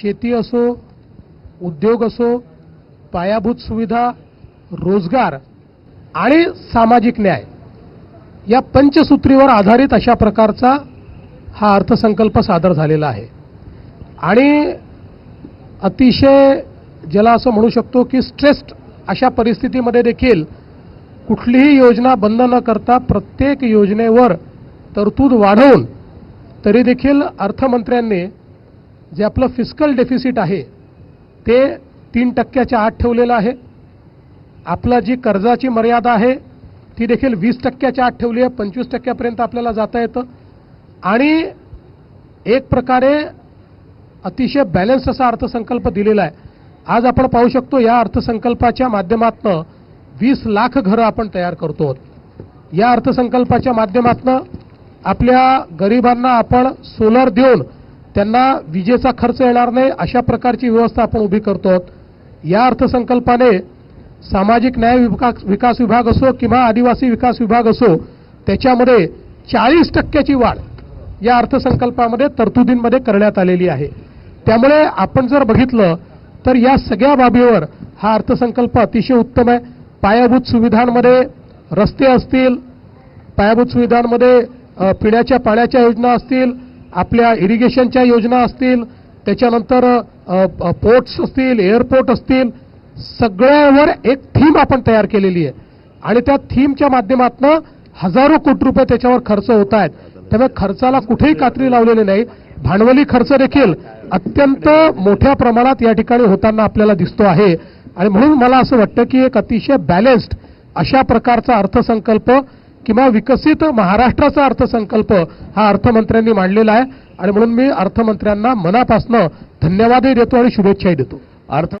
शेती असो उद्योग असो पायाभूत सुविधा रोजगार आणि सामाजिक न्याय या पंचसूत्रीवर आधारित अशा प्रकारचा हा अर्थसंकल्प सादर झालेला आहे. आणि अतिशय ज्याला असं म्हणू शकतो की स्ट्रेस्ड अशा परिस्थितीमध्ये देखील कुठलीही योजना बंद न करता प्रत्येक योजनेवर तरतूद वाढवून तरी देखील अर्थमंत्र्यांनी जे आपलं फिस्कल डेफिसिट आहे ते तीन टक्क्याच्या आत ठेवलेलं आहे. आपला जी कर्जाची मर्यादा आहे ती देखील वीस टक्क्याच्या आत ठेवली आहे पंचवीस टक्क्यापर्यंत आपल्याला जाता येतं. आणि एक प्रकारे अतिशय बॅलन्स असा अर्थसंकल्प दिलेला आहे. आज आपण पाहू शकतो या अर्थसंकल्पाच्या माध्यमातनं वीस लाख घरं आपण तयार करतो. आहोत या अर्थसंकल्पाच्या माध्यमातनं आपल्या गरिबांना आपण सोलर देऊन त्यांना विजेचा खर्च येणार नाही अशा प्रकारची व्यवस्था आपण उभी करतो. या अर्थसंकल्पाने सामाजिक न्याय विकास विकास विभाग असो किंवा आदिवासी विकास विभाग असो त्याच्यामध्ये चाळीस टक्क्याची वाढ या अर्थसंकल्पामध्ये तरतुदींमध्ये करण्यात आलेली आहे. त्यामुळे आपण जर बघितलं तर या सगळ्या बाबीवर हा अर्थसंकल्प अतिशय उत्तम आहे. पायाभूत सुविधांमध्ये रस्ते असतील पायाभूत सुविधांमध्ये पिण्याच्या पाण्याच्या योजना असतील आपल्या इरिगेशनच्या योजना असतील त्याच्यानंतर पोर्ट्स असतील एअरपोर्ट असतील सगळ्यावर एक थीम आपण तयार केलेली आहे. आणि त्या थीमच्या माध्यमातून हजारो कोटी रुपये त्याच्यावर खर्च होत आहेत. त्यामुळे खर्चाला कुठेही कात्री लावलेली नाही. भांडवली खर्च देखील अत्यंत मोठ्या प्रमाणात या ठिकाणी होताना आपल्याला दिसतो आहे. आणि म्हणून मला असं वाटतं की एक अतिशय बॅलेन्स्ड अशा प्रकारचा अर्थसंकल्प किंवा विकसित महाराष्ट्राचा अर्थसंकल्प हा अर्थमंत्र्यांनी मांडलेला आहे. आणि म्हणून मी अर्थमंत्र्यांना मनापासनं धन्यवादही देतो आणि शुभेच्छाही देतो. अर्थ